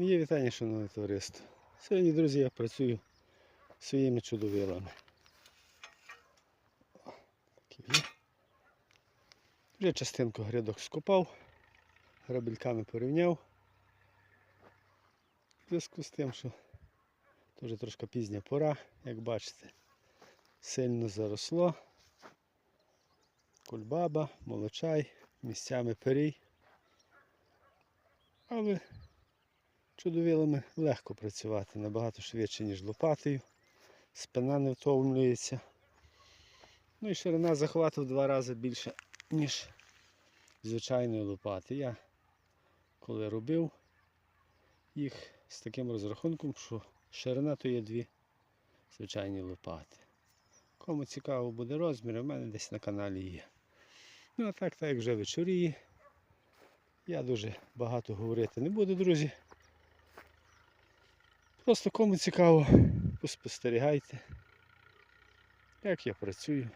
Моє вітання, шановне товариство. Сьогодні, друзі, я працюю своїми чудовилами. Є. Вже частинку грядок скопав, грабельками порівняв. В зв'язку з тим, що дуже трошки пізня пора, як бачите, сильно заросло. Кульбаба, молочай, місцями перій. Але чудовілами легко працювати, набагато швидше, ніж лопатою. Спина не втомлюється. Ну і ширина захвату в два рази більше, ніж звичайної лопати. Я коли робив їх з таким розрахунком, що ширина то є дві звичайні лопати. Кому цікаво буде розмір, у мене десь на каналі є. Ну а так, так як вже вечоріє. Я дуже багато говорити не буду, друзі. Просто кому цікаво, поспостерігайте, як я працюю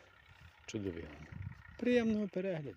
чудовим. Приємного перегляду.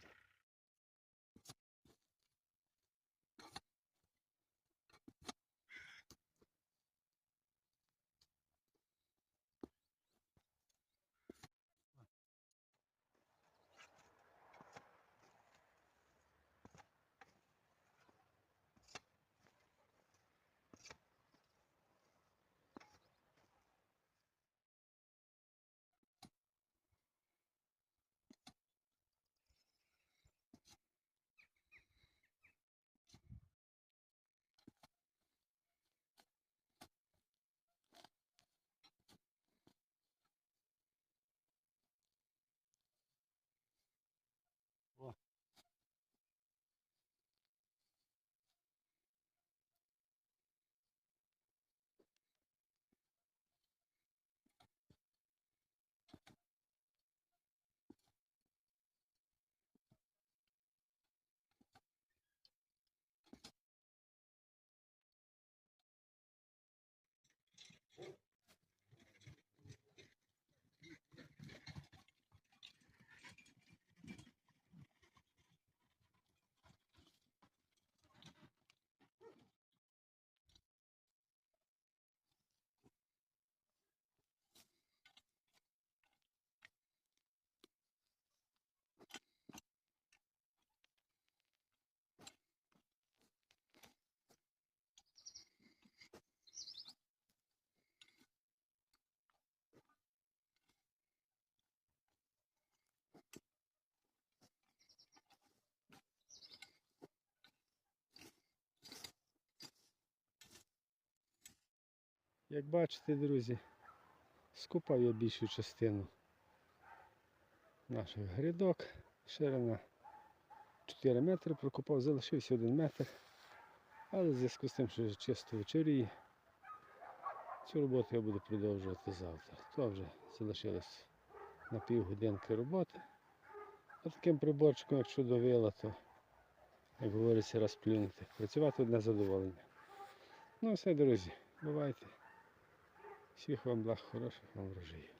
Як бачите, друзі, скупав я більшу частину наших грядок. Ширина 4 метри прокопав, залишився 1 метр. Але в зв'язку з тим, що чисто вечоріє, цю роботу я буду продовжувати завтра. То вже залишилось на півгодинки роботи. А таким приборчиком, якщо довела, то, як говориться, розплюнути. Працювати одне задоволення. Ну все, друзі, бувайте. Всіх вам благ, хороших вам врожаїв.